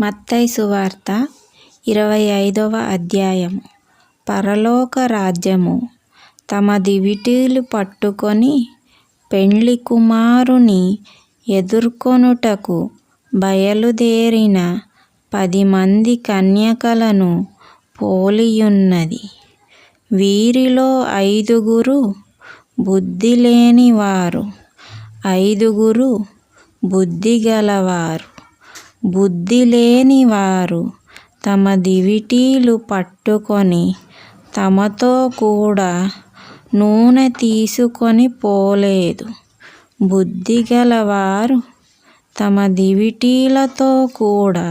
మత్తయి సువార్త ఇరవై ఐదవ అధ్యాయము. పరలోక రాజ్యము తమ దివిటీలు పట్టుకొని పెండ్లి కుమారుని ఎదుర్కొనుటకు బయలుదేరిన పది మంది కన్యకలను పోలియున్నది. వీరిలో ఐదుగురు బుద్ధి లేనివారు ఐదుగురు బుద్ధి గలవారు బుద్ధి లేనివారు తమ దివిటీలు పట్టుకొని తమతో కూడా నూనె తీసుకొని పోలేదు. బుద్ధిగలవారు తమ దివిటీలతో కూడా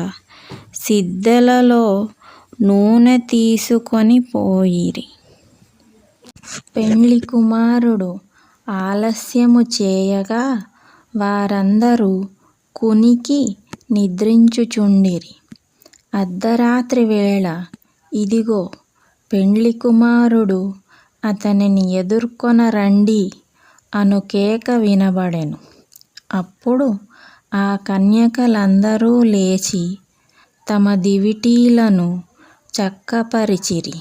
సిద్ధలలో నూనె తీసుకొని పోయిరి. పెండ్లి కుమారుడు ఆలస్యము చేయగా వారందరూ కునికి నిద్రించుచుండిరి. అర్ధరాత్రి వేళ ఇదిగో పెండ్లి కుమారుడు అతనిని ఎదుర్కొన రండి అను కేక వినబడెను. అప్పుడు ఆ కన్యకలందరూ లేచి తమ దివిటీలను చక్కపరిచిరి.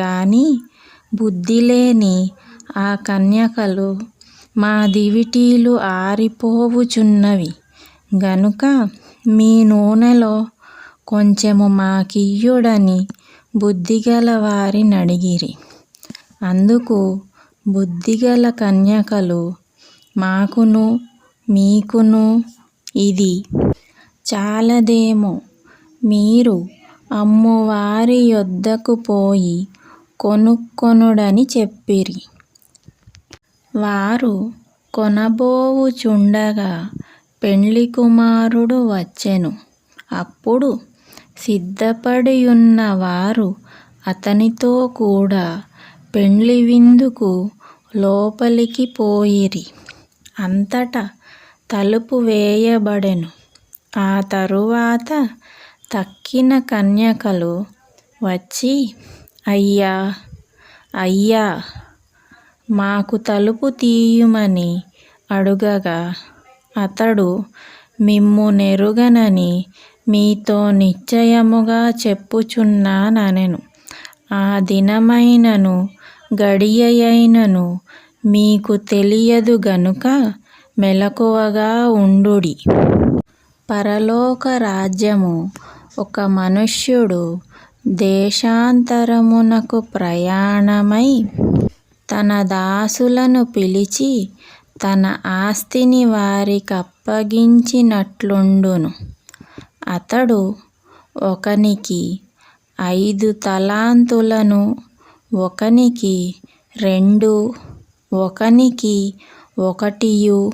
గాని బుద్ధిలేని ఆ కన్యకలు మా దివిటీలు ఆరిపోవుచున్నవి. గనుక మీ నూనెలో కొంచెము మాకియ్యుడని బుద్ధిగల వారినడిగిరి అందుకు బుద్ధిగల కన్యకలు మాకును మీకును ఇది చాలదేమో. మీరు అమ్మువారి యొద్దకు పోయి కొనుక్కొనుడని చెప్పిరి. వారు కొనబోవుచుండగా పెండ్లి కుమారుడు వచ్చెను. అప్పుడు సిద్ధపడియున్న వారు అతనితో కూడా పెండ్లి విందుకు లోపలికి పోయిరి. అంతటా తలుపు వేయబడెను. ఆ తరువాత తక్కిన కన్యకలు వచ్చి అయ్యా అయ్యా మాకు తలుపు తీయుమని అడుగగా అతడు మిమ్ము నెరుగనని మీతో నిశ్చయముగా చెప్పుచున్నానెను ఆ దినమైనను గడియయైనను మీకు తెలియదు గనుక మెలకువగా ఉండుడి. పరలోక రాజ్యము ఒక మనుష్యుడు దేశాంతరమునకు ప్రయాణమై తన దాసులను పిలిచి తన ఆస్తిని వారికప్పగించినట్లుండును. అతడు ఒకనికి ఐదు తలాంతులను ఒకనికి రెండు ఒకనికి ఒకటియు.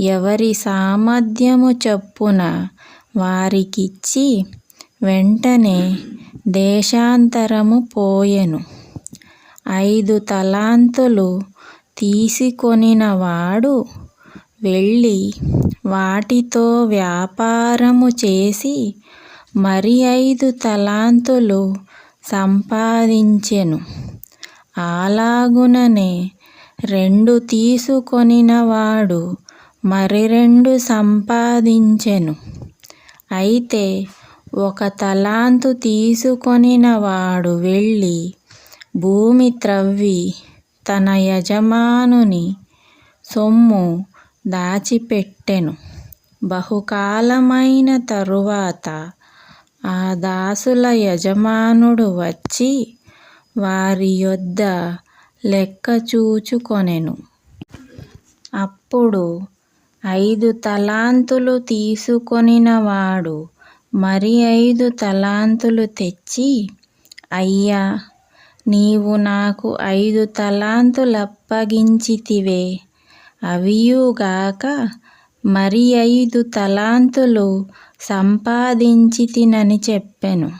ఎవరి సామర్థ్యము చొప్పున వారికిచ్చి వెంటనే దేశాంతరము పోయెను. ఐదు తలాంతులు తీసుకొనినవాడు వెళ్ళి వాటితో వ్యాపారము చేసి మరి ఐదు తలాంతులు సంపాదించెను. అలాగుననే రెండు తీసుకొనినవాడు మరి రెండు సంపాదించెను. అయితే ఒక తలాంతు తీసుకొనినవాడు వెళ్ళి భూమి త్రవ్వి తన యజమానుని సొమ్ము దాచిపెట్టెను. బహుకాలమైన తరువాత ఆ దాసుల యజమానుడు వచ్చి వారి యొద్ద లెక్క చూచుకొనెను. అప్పుడు ఐదు తలాంతులు తీసుకొనినవాడు మరి ఐదు తలాంతులు తెచ్చి అయ్యా నీవు నాకు ఐదు తలాంతులప్పగించితివే. అవియుగాక మరి ఐదు తలాంతులు సంపాదించితినని చెప్పెను.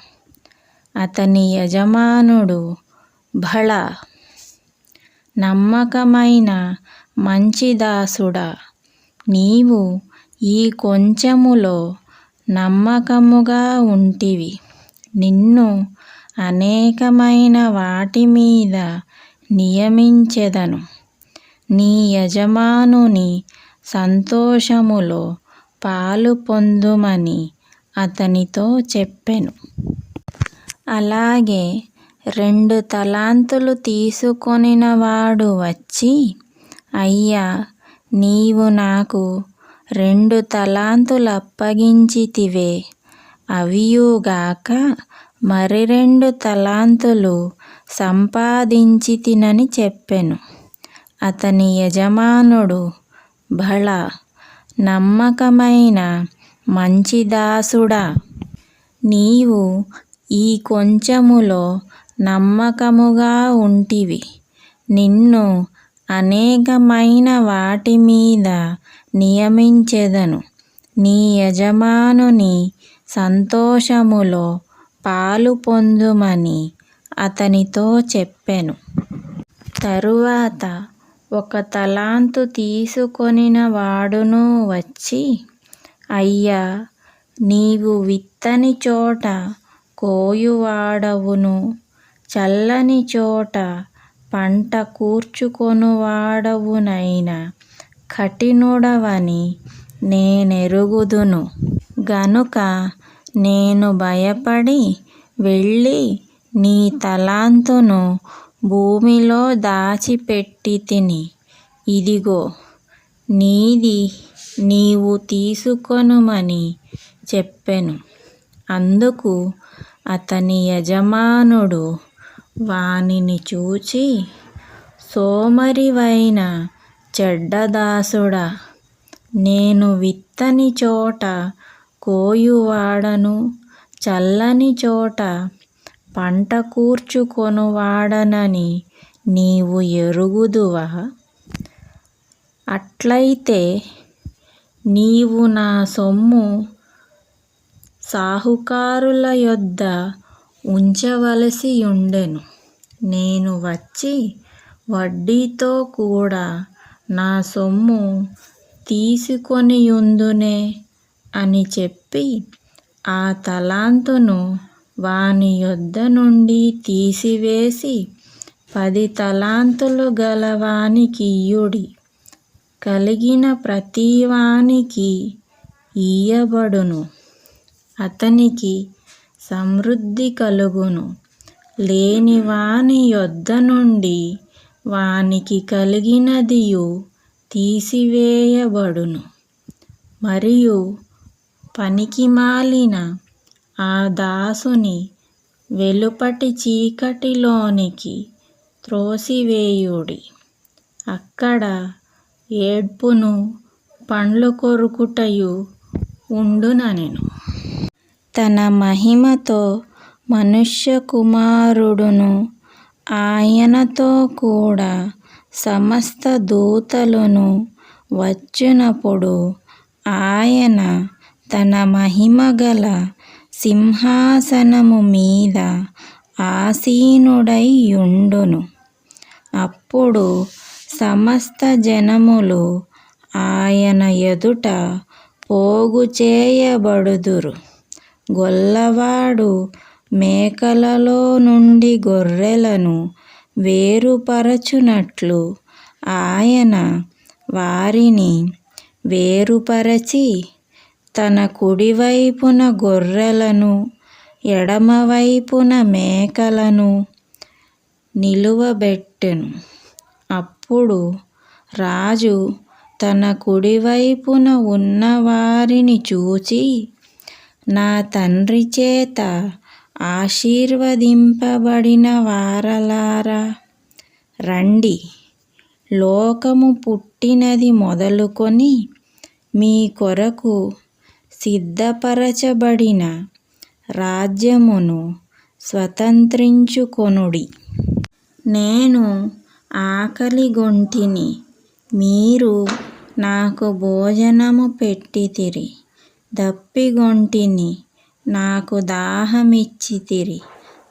అతని యజమానుడు భళ. నమ్మకమైన మంచి దాసుడా. నీవు ఈ కొంచెములో నమ్మకముగా ఉంటివి. నిన్ను అనేకమైన వాటి మీద నియమించెదను. నీ యజమానుని సంతోషములో పాలు పొందుమని అతనితో చెప్పెను. అలాగే రెండు తలాంతులు తీసుకొనినవాడు వచ్చి అయ్యా నీవు నాకు రెండు తలాంతులు అప్పగించితివే అవియుగాక మరి రెండు తలాంతులు సంపాదించి తినని చెప్పెను. అతని యజమానుడు భళ నమ్మకమైన మంచి దాసుడా. నీవు ఈ కొంచెములో నమ్మకముగా ఉంటివి. నిన్ను అనేకమైన వాటి మీద నియమించెదను. నీ యజమానుని సంతోషములో పాలు పొందుమని అతనితో చెప్పెను. తరువాత ఒక తలాంతు తీసుకొనిన వాడును వచ్చి అయ్యా నీవు విత్తని చోట కోయువాడవును చల్లని చోట పంట కూర్చుకొనువాడవునైన కఠినుడవని నేనెరుగుదును. గనుక నేను భయపడి వెళ్ళి నీ తలాంతును భూమిలో దాచిపెట్టి తిని. ఇదిగో నీది నీవు తీసుకొనుమని చెప్పెను. అందుకు అతని యజమానుడు వానిని చూచి సోమరివైన చెడ్డదాసుడా నేను విత్తని చోట కోయువాడను చల్లని చోట పంట కూర్చుకొనువాడనని నీవు ఎరుగుదువా? అట్లయితే నీవు నా సొమ్ము సాహుకారుల యొద్ద ఉంచవలసి ఉండెను నేను వచ్చి వడ్డీతో కూడా నా సొమ్ము తీసుకొనియుందునే అని చెప్పి ఆ తలాంతును వాని యొద్ద నుండి తీసివేసి పది తలాంతులు గలవానికియ్యుడి కలిగిన ప్రతివానికి ఇయ్యబడును. అతనికి సమృద్ధి కలుగును. లేని వాని యొద్ద నుండి వానికి కలిగినదియు తీసివేయబడును. మరియు పనికి మాలిన ఆ దాసుని వెలుపటి చీకటిలోనికి త్రోసివేయుడి. అక్కడ ఏడ్పును పండ్లు కొరుకుటయు ఉండుననెను తన మహిమతో మనుష్య కుమారుడును ఆయనతో కూడా సమస్త దూతలును వచ్చినప్పుడు ఆయన తన మహిమగల సింహాసనము మీద ఆసీనుడైయుండును అప్పుడు సమస్త జనములు ఆయన ఎదుట పోగు చేయబడుదురు. గొల్లవాడు మేకలలో నుండి గొర్రెలను వేరుపరచునట్లు ఆయన వారిని వేరుపరచి తన కుడివైపున గొర్రెలను ఎడమవైపున మేకలను నిలువబెట్టెను. అప్పుడు రాజు తన కుడివైపున ఉన్నవారిని చూచి నా తండ్రి చేత ఆశీర్వదింపబడిన వారలారా రండి. లోకము పుట్టినది మొదలుకొని మీ కొరకు సిద్ధపరచబడిన రాజ్యమును స్వతంత్రించుకొనుడి. నేను ఆకలిగొంటిని మీరు నాకు భోజనము పెట్టితిరి. దప్పిగొంటిని నాకు దాహమిచ్చితిరి.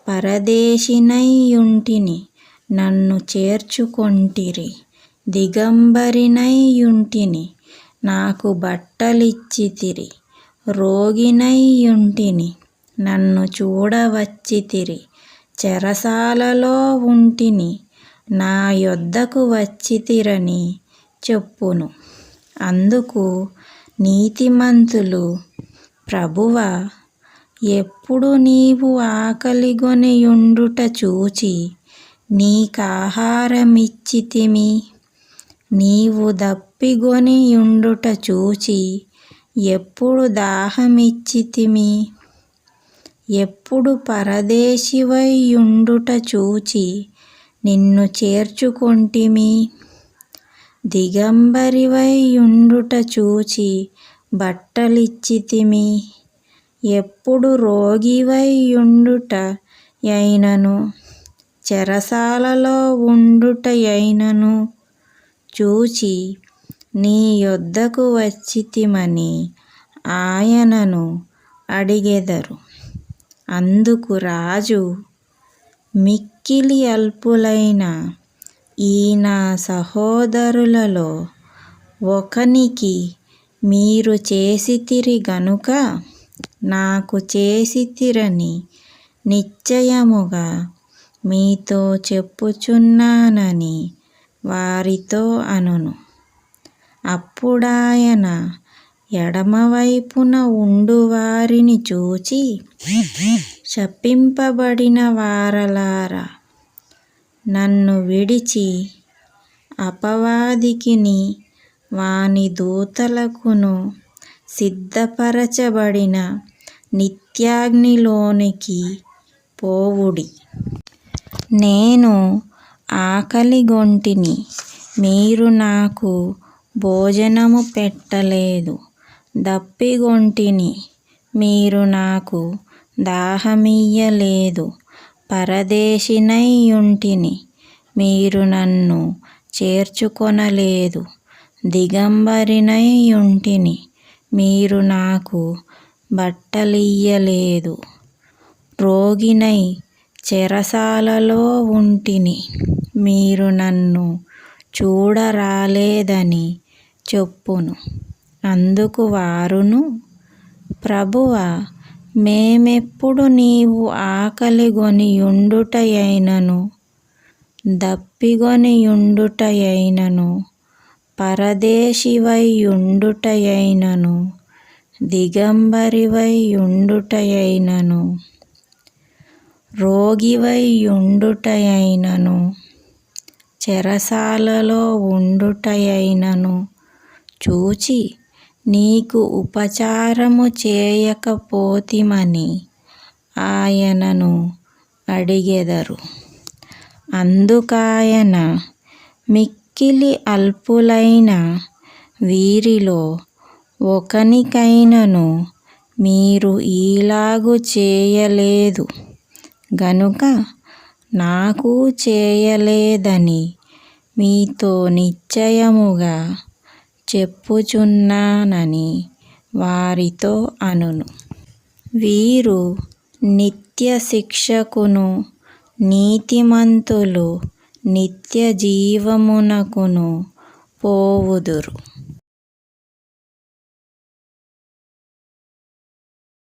పరదేశినైయుంటిని నన్ను చేర్చుకొంటిరి. దిగంబరినైయుంటిని నాకు బట్టలిచ్చితిరి. రోగినైయుంటిని నన్ను చూడవచ్చితిరి. చెరసాలలో ఉంటిని. నా యొద్దకు వచ్చితిరని చెప్పును. అందుకు నీతిమంతులు ప్రభువా ఎప్పుడు నీవు ఆకలిగొనియుండుట చూచి నీకాహారమిచ్చితిమి. నీవు దప్పిగొనియుండుట చూచి ఎప్పుడు దాహమిచ్చితిమి? ఎప్పుడు పరదేశివైయుండుట చూచి నిన్ను చేర్చుకొంటిమి? దిగంబరివైయుండుట చూచి బట్టలిచ్చితిమి? ఎప్పుడు రోగివైయుండుట యైనను చెరసాలలో ఉండుటయైనను చూచి నీ యొద్దకు వచ్చితిమని ఆయనను అడిగెదరు. అందుకు రాజు మిక్కిలి అల్పులైన ఈ నా సహోదరులలో ఒకనికి మీరు చేసితిరి గనుక నాకు చేసితిరని నిశ్చయముగా మీతో చెప్పుచున్నానని వారితో అనును. అప్పుడాయన ఎడమవైపున ఉండువారిని చూచి శపింపబడిన వారలారా నన్ను విడిచి అపవాదికిని వాని దూతలకును సిద్ధపరచబడిన నిత్యాగ్నిలోనికి పోవుడి. నేను ఆకలిగొంటిని మీరు నాకు భోజనము పెట్టలేదు. దప్పిగొంటిని. మీరు నాకు దాహమియ్యలేదు. పరదేశినైయుంటిని. మీరు నన్ను చేర్చుకొనలేదు. దిగంబరినైయుంటిని. మీరు నాకు బట్టలియ్యలేదు. రోగినై చెరసాలలో ఉంటిని. మీరు నన్ను చూడరాలేదని చెప్పును. అందుకు వారును ప్రభువా మేమెప్పుడు నీవు ఆకలిగొనియుండుటయైనను దప్పిగొనియుండుటయైనను పరదేశివైయుండుటయైనను దిగంబరివైయుండుటయైనను రోగివైయుండుటయైనను చెరసాలలో ఉండుటయైనను చూచి నీకు ఉపచారము చేయకపోతిమని ఆయనను అడిగెదరు. అందుకాయన మిక్కిలి అల్పులైన వీరిలో ఒకనికైనను మీరు ఈలాగు చేయలేదు. గనుక నాకు చేయలేదని మీతో నిశ్చయముగా చెప్పుచున్నానని వారితో అనును. వీరు నిత్య శిక్షకును నీతిమంతులు నిత్య జీవమునకును పోవుదురు.